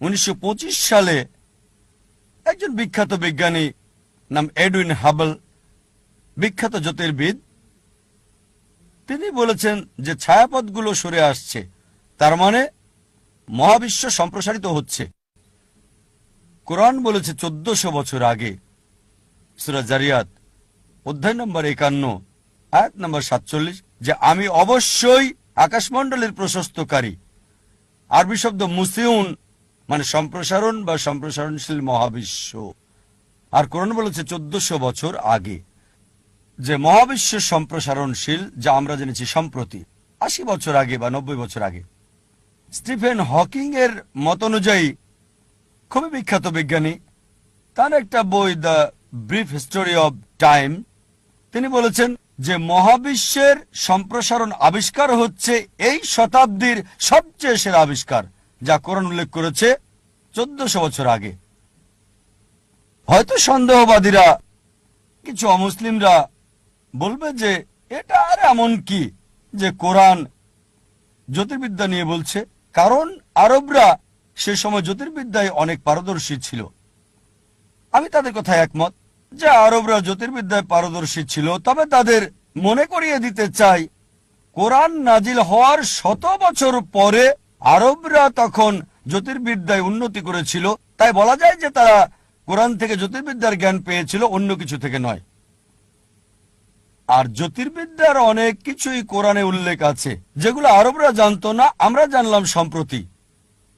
উনিশশো পঁচিশ সালে একজন বিখ্যাত বিজ্ঞানী নাম এডুইন হাবল, বিখ্যাত জ্যোতির্বিদ, তিনি বলেছেন যে ছায়াপথগুলো সরে আসছে, তার মানে মহাবিশ্ব সম্প্রসারিত হচ্ছে। কোরআন বলেছে চোদ্দশো বছর আগে, সুরা জারিয়াত, অধ্যায় নম্বর একান্ন, আয়াত নম্বর সাতচল্লিশ, যে আমি অবশ্যই আকাশমণ্ডলের প্রশস্তকারী, আরবি শব্দ মুসিউন মানে সম্প্রসারণ বা সম্প্রসারণশীল মহাবিশ্ব। আর কোরআন বলেছে চোদ্দশো বছর আগে যে মহাবিশ্ব সম্প্রসারণশীল, যা আমরা জেনেছি সম্প্রতি, আশি বছর আগে বা নব্বই বছর আগে। স্টিফেন হকিং এর মত অনুযায়ী, খুবই বিখ্যাত বিজ্ঞানী, তার একটা বই, the brief history of time, তিনি বলেছেন যে মহাবিশ্বের সম্প্রসারণ আবিষ্কার হচ্ছে এই শতাব্দীর সবচেয়ে সেরা আবিষ্কার। যা কোরআন উল্লেখ করেছে চোদ্দশো বছর আগে। হয়তো সন্দেহবাদীরা, কিছু অমুসলিমরা বলবে যে, এটা আর এমন কি যে কোরআন জ্যোতির্বিদ্যা নিয়ে বলছে? কারণ আরবরা সে সময় জ্যোতির্বিদ্যায় অনেক পারদর্শী ছিল। আমি তাদের কথায় একমত যে আরবরা জ্যোতির্বিদ্যায় পারদর্শী ছিল, তবে তাদের মনে করিয়ে দিতে চাই, কোরআন নাজিল হওয়ার শত বছর পরে আরবরা তখন জ্যোতির্বিদ্যায় উন্নতি করেছিল। তাই বলা যায় যে তারা কোরআন থেকে জ্যোতির্বিদ্যার জ্ঞান পেয়েছিল, অন্য কিছু থেকে নয়। আর জ্যোতির্বিদ্যার অনেক কিছুই কোরআনে উল্লেখ আছে, যেগুলো আরবরা জানতো না, আমরা জানলাম সম্প্রতি।